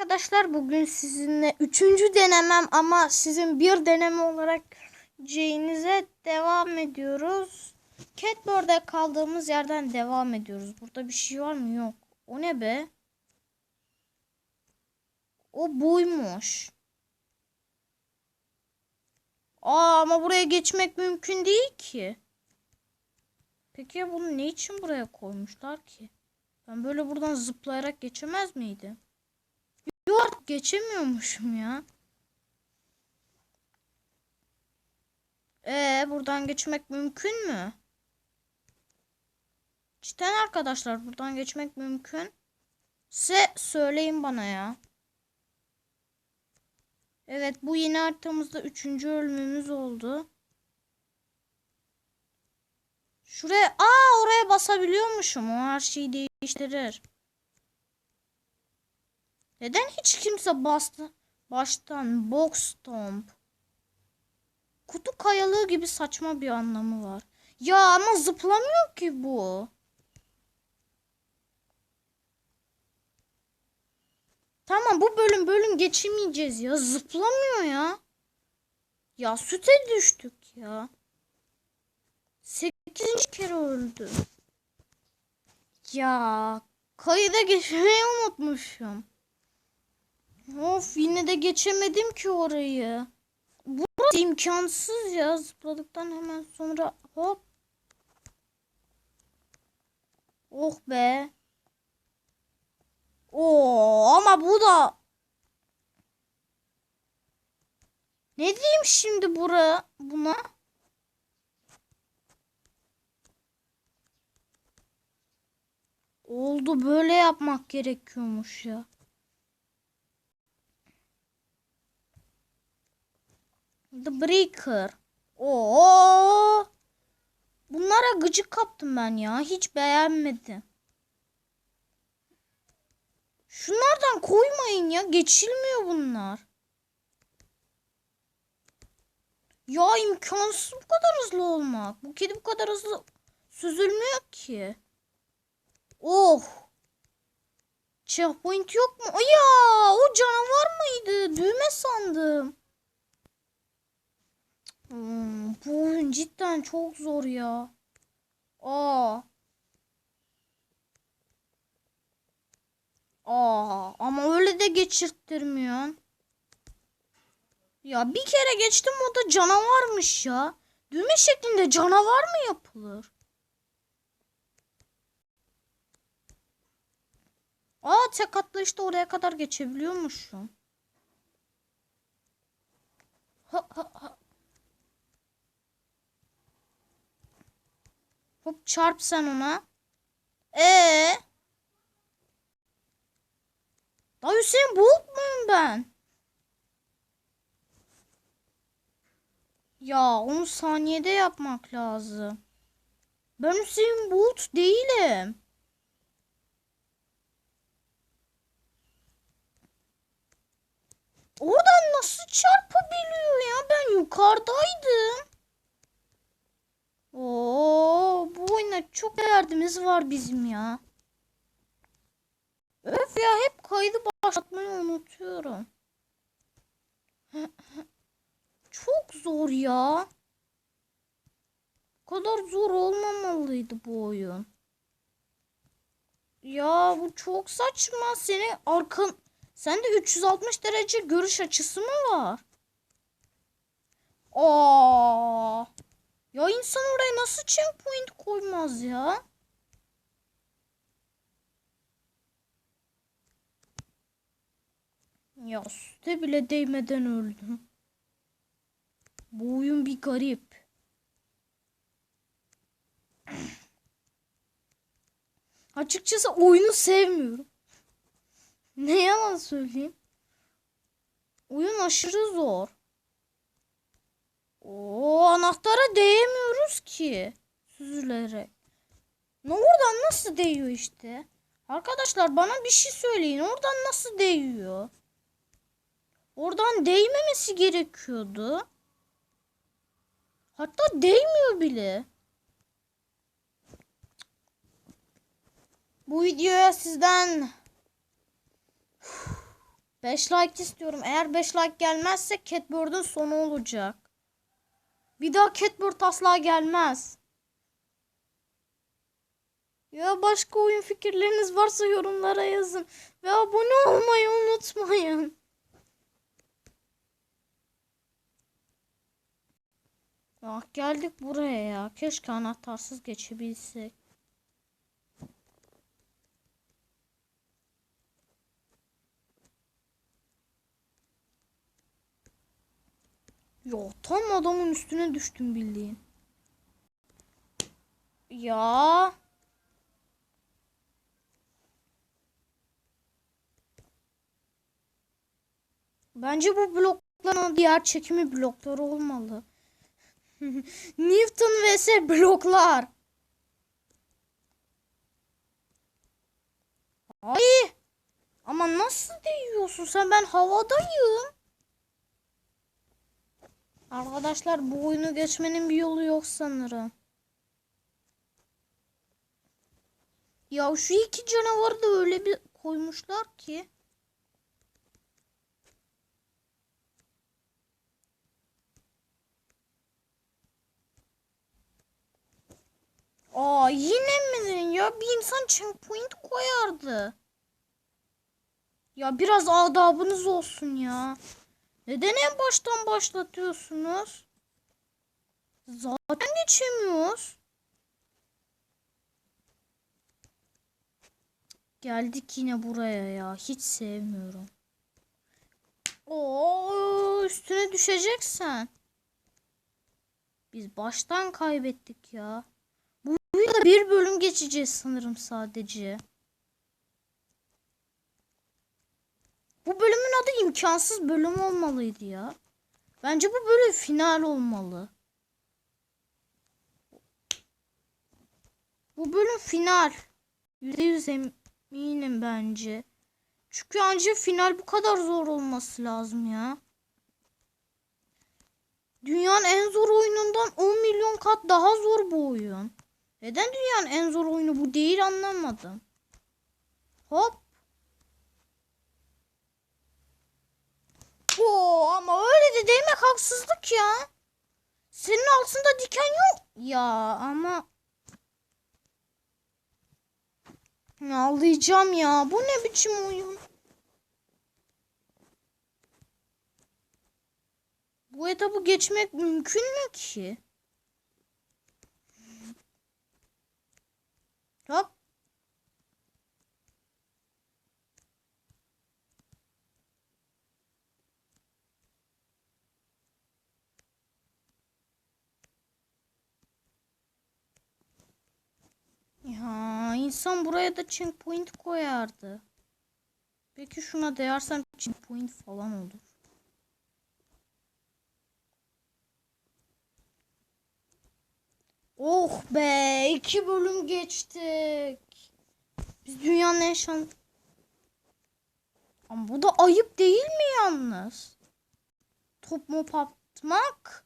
Arkadaşlar bugün sizinle üçüncü denemem ama sizin bir deneme olarak C'nize devam ediyoruz. Catboard'a kaldığımız yerden devam ediyoruz. Burada bir şey var mı? Yok. O ne be? O buymuş. Aa ama buraya geçmek mümkün değil ki. Peki ya bunu ne için buraya koymuşlar ki? Ben böyle buradan zıplayarak geçemez miydim? Geçemiyormuşum ya. Ee buradan geçmek mümkün mü? Cidden arkadaşlar buradan geçmek mümkün. Size söyleyin bana ya. Evet bu yeni haritamızda üçüncü ölümümüz oldu. Şuraya aa oraya basabiliyormuşum. O her şeyi değiştirir. Neden hiç kimse bastı baştan box stomp? Kutu kayalığı gibi saçma bir anlamı var. Ya ama zıplamıyor ki bu. Tamam bu bölüm bölüm geçemeyeceğiz ya. Zıplamıyor ya. Ya süte düştük ya. Sekizinci kere öldü. Ya kayıda geçmeyi unutmuşum. Of yine de geçemedim ki orayı. Burası imkansız ya. Zıpladıktan hemen sonra hop. Oh be. Oo ama bu da Ne diyeyim şimdi bura buna? Oldu böyle yapmak gerekiyormuş ya. The Breaker. Oo! Bunlara gıcık kaptım ben ya. Hiç beğenmedim. Şunlardan koymayın ya. Geçilmiyor bunlar. Ya imkansız bu kadar hızlı olmak. Bu kedi bu kadar hızlı süzülmüyor ki. Oh. Checkpoint yok mu? Ay Ya o canavar mıydı? Düğme sandım. Hmm, bu oyun cidden çok zor ya. Aa. Aa, ama öyle de geçirttirmiyorsun. Ya bir kere geçtim o da canavarmış ya. Düğme şeklinde canavar mı yapılır? Aa tek atla işte oraya kadar geçebiliyormuşum. Ha, ha, ha. Hop çarp sen ona. Ee? Daha Hüseyin Bolt muyum ben? Ya onu saniyede yapmak lazım. Ben Hüseyin Bolt değilim. Oradan nasıl çarpabiliyor ya? Ben yukarıdaydım. Oo, bu oyuna çok derdimiz var bizim ya. Öf ya hep kaydı başlatmayı unutuyorum. Çok zor ya. Bu kadar zor olmamalıydı bu oyun. Ya bu çok saçma. Seni arkan sende 360 derece görüş açısı mı var? Aa! Ya insan oraya nasıl checkpoint koymaz ya? Ya süte bile değmeden öldüm. Bu oyun bir garip. Açıkçası oyunu sevmiyorum. Ne yalan söyleyeyim. Oyun aşırı zor. O anahtara değemiyoruz ki. Süzülerek. Ne oradan nasıl değiyor işte? Arkadaşlar bana bir şey söyleyin. Oradan nasıl değiyor? Oradan değmemesi gerekiyordu. Hatta değmiyor bile. Bu videoya sizden 5 like istiyorum. Eğer 5 like gelmezse Catbird'ın sonu olacak. Bir daha Catbird asla gelmez. Ya başka oyun fikirleriniz varsa yorumlara yazın. Ve abone olmayı unutmayın. Ah geldik buraya ya. Keşke anahtarsız geçebilsek. Ya tam adamın üstüne düştüm bildiğin. Ya. Bence bu blokların diğer çekimi blokları olmalı. Newton vs bloklar. Ay. Ama nasıl değiyorsun sen? Ben havadayım. Arkadaşlar bu oyunu geçmenin bir yolu yok sanırım. Ya şu iki canavarı da öyle bir koymuşlar ki. Aa yine mi? Ya bir insan checkpoint koyardı. Ya biraz adabınız olsun ya. Neden en baştan başlatıyorsunuz? Zaten geçemiyoruz. Geldik yine buraya ya. Hiç sevmiyorum. Oo, üstüne düşeceksen. Biz baştan kaybettik ya. Bu bir bölüm geçeceğiz sanırım sadece. Bu bölümün adı imkansız bölüm olmalıydı ya. Bence bu bölüm final olmalı. Bu bölüm final. %100 eminim bence. Çünkü ancak final bu kadar zor olması lazım ya. Dünyanın en zor oyunundan 10 milyon kat daha zor bu oyun. Neden dünyanın en zor oyunu bu değil anlamadım. Hop. Oo, ama öyle de demek haksızlık ya. Senin altında diken yok. Ya ama Ağlayacağım ya. Bu ne biçim oyun? Bu etabı geçmek mümkün mü ki? Hop. Ya insan buraya da checkpoint koyardı. Peki şuna değersem checkpoint falan olur. Oh be iki bölüm geçtik. Biz dünyanın en şan... Ama bu da ayıp değil mi yalnız? Top mop atmak.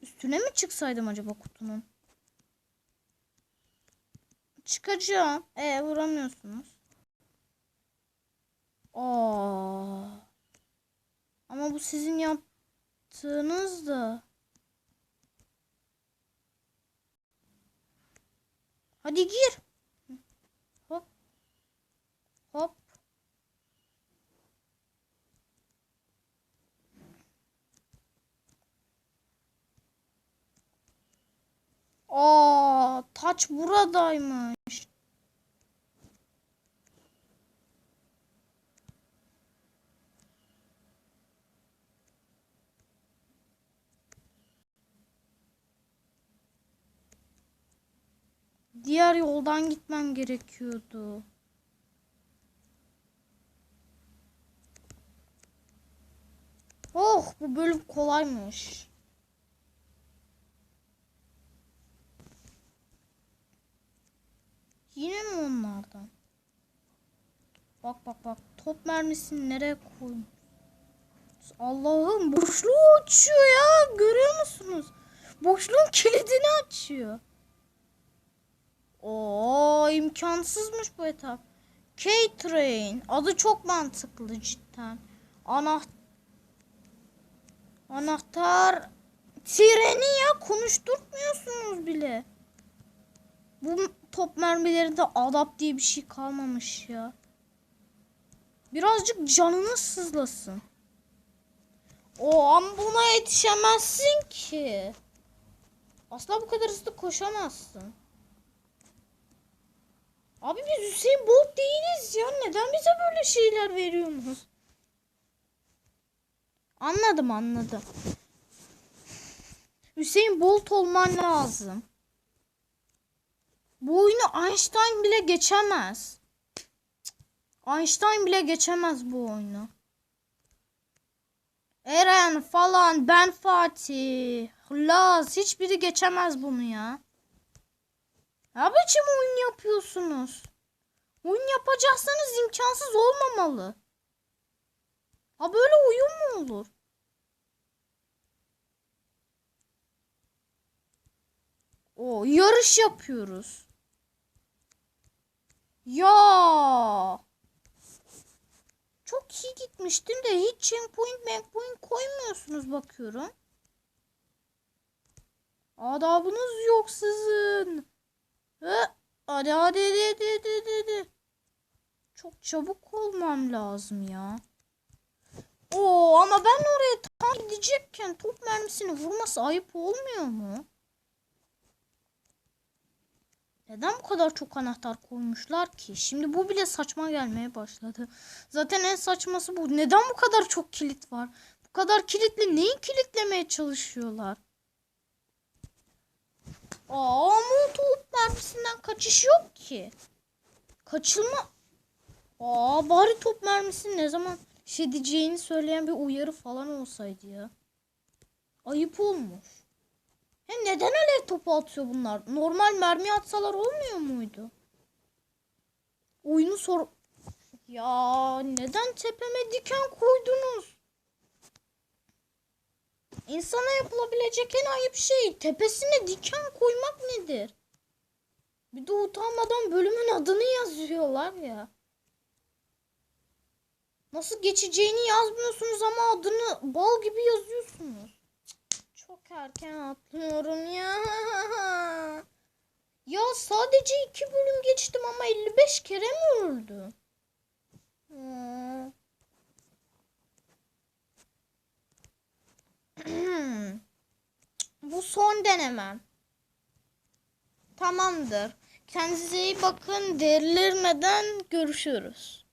Üstüne mi çıksaydım acaba kutunun? Çıkacağım. E vuramıyorsunuz. Aa. Ama bu sizin yaptığınız da. Hadi gir. Hop. Hop. Aa, taç buradaymış. Diğer yoldan gitmem gerekiyordu. Oh, bu bölüm kolaymış. Yine mi onlardan? Bak bak bak. Top mermisini nereye koymuş? Allah'ım boşluğu açıyor ya. Görüyor musunuz? Boşluğun kilidini açıyor. Oo imkansızmış bu etap. K-Train. Adı çok mantıklı cidden. Anahtar Anahtar treni ya konuşturtmuyorsunuz bile. Bu top mermilerinde adap diye bir şey kalmamış ya. Birazcık canını sızlasın. O ama buna yetişemezsin ki. Asla bu kadar hızlı koşamazsın. Abi biz Hüseyin Bolt değiliz ya. Neden bize böyle şeyler veriyorsunuz? Anladım anladım. Hüseyin Bolt olman lazım. Bu oyunu Einstein bile geçemez. Einstein bile geçemez bu oyunu. Eren falan ben Fatih. Laz hiçbiri geçemez bunu ya. Ne biçim oyun yapıyorsunuz? Oyun yapacaksanız imkansız olmamalı. Ha böyle oyun mu olur? O yarış yapıyoruz. Ya. Çok iyi gitmiştim de hiç checkpoint checkpoint koymuyorsunuz bakıyorum. Adabınız yok sizin. Hadi hadi hadi hadi hadi, hadi. Çok çabuk olmam lazım ya. Oo ama ben oraya tam gidecekken top mermisini vurması ayıp olmuyor mu? Neden bu kadar çok anahtar koymuşlar ki? Şimdi bu bile saçma gelmeye başladı. Zaten en saçması bu. Neden bu kadar çok kilit var? Bu kadar kilitli neyi kilitlemeye çalışıyorlar? Aa top mermisinden kaçış yok ki. Kaçılma. Aa bari top mermisi ne zaman şey diyeceğini söyleyen bir uyarı falan olsaydı ya. Ayıp olmuş. Hem neden alev topu atıyor bunlar? Normal mermi atsalar olmuyor muydu? Oyunu sor... Ya neden tepeme diken koydunuz? İnsana yapılabilecek en ayıp şey tepesine diken koymak nedir? Bir de utanmadan bölümün adını yazıyorlar ya. Nasıl geçeceğini yazmıyorsunuz ama adını bal gibi yazıyorsunuz. Çok erken atlıyorum ya. Ya sadece iki bölüm geçtim ama 55 kere mi öldüm? Hmm. Bu son denemem. Tamamdır. Kendinize iyi bakın. Derilermeden görüşürüz.